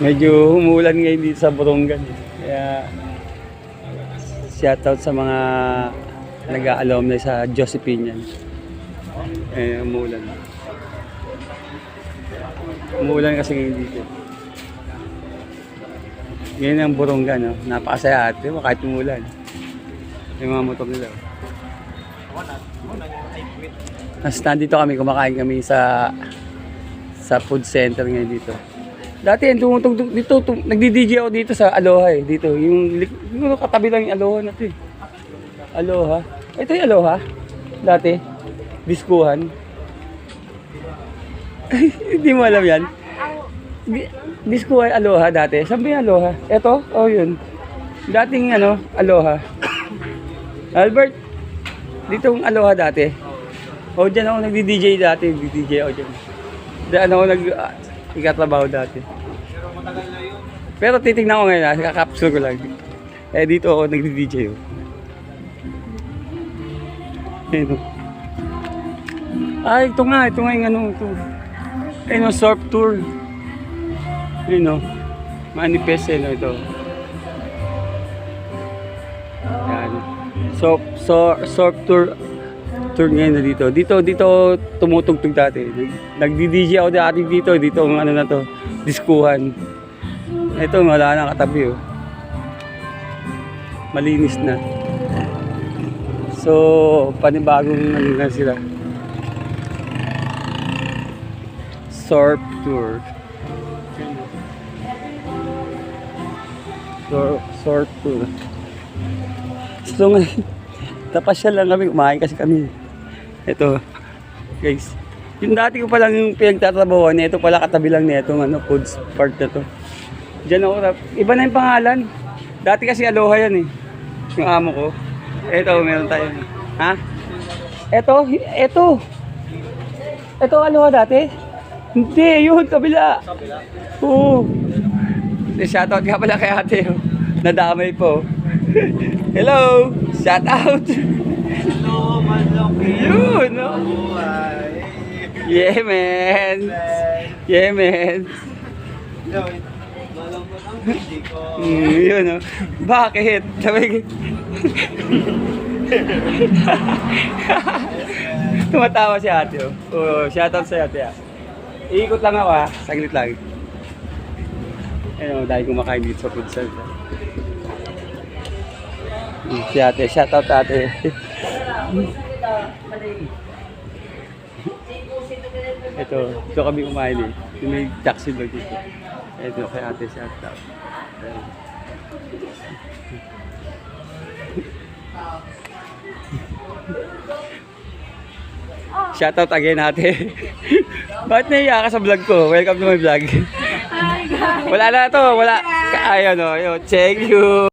Medyo humulan ngayon dito sa Borongan. eh. Kaya shoutout sa mga nag-alumni sa Josephinian. Eh, umulan. Umulan kasi ngayon dito. Ngayon ang Borongan, no? napakasaya ate kahit umulan. Yung mga motor nila. Tapos nandito kami, kumakain kami sa sa food center ngayon dito. Dati tumutugtog dito, nagdi-DJ ako dito sa Aloha eh, dito. Yung, yung katabi lang yung Aloha na to eh. Aloha. Ito yung Aloha. Dati. Diskuhan. Hindi mo alam yan. Di, Diskuhan Aloha dati. Saan ba yung Aloha? Ito? Oh yun. Dating ano, Aloha. Albert, dito yung Aloha dati. O dyan ako nagdi-DJ dati. Nagdi-DJ ako dyan. Dyan ako nag... Uh, ikatrabaho dati. Pero titignan ko ngayon ha. Kakapsul ko lang. Eh dito ako nagdi-DJ. Oh. Ayun, oh. Ay, ito nga. Ito nga yung ano. Ito. Ayun o, surf tour. Ayun o. Manifest eh, no, ito. Yan. So, so, surf tour tour ngayon na dito. Dito, dito tumutugtog dati. Nagdi-DJ ako dati dito. Dito ang ano na to, diskuhan. Ito, wala na katabi oh. Malinis na. So, panibagong ano na sila. Surf tour. Surf, tour. So ngayon, Tapasyal lang kami, kumain kasi kami. Ito, guys. Yung dati ko palang yung pinagtatrabaho na ito pala katabi lang nito ano, foods part na to. Diyan ako, rap- iba na yung pangalan. Dati kasi Aloha yan eh. Yung amo ko. Ito, meron tayo. Ha? Ito, ito. Ito Aloha dati? Hindi, yun, kabila. Kabila? Oo. Eh, Shoutout nga pala kay ate. oh. Nadamay po. Hello! Shout out! Hello, malaki. Yun! No? Buhay. Yeah, man! Yeah, man! Yo, malambot ang hindi ko. Yun, no? Bakit? Sabi Tumatawa si ate, oh. Oo, shout out sa ate, ah. Iikot lang ako, ah. Saglit lang. Ayun, oh, dahil kumakain dito sa food center. Mm, Si ate, shout out ate. Ito, ito kami kumain eh. Yung may taxi dog dito. Ito, kay ate out. Ayun. Shoutout again ate. Bakit naiya ka sa vlog ko? Welcome to my vlog. Wala na to, wala. Ayun o, oh, check you.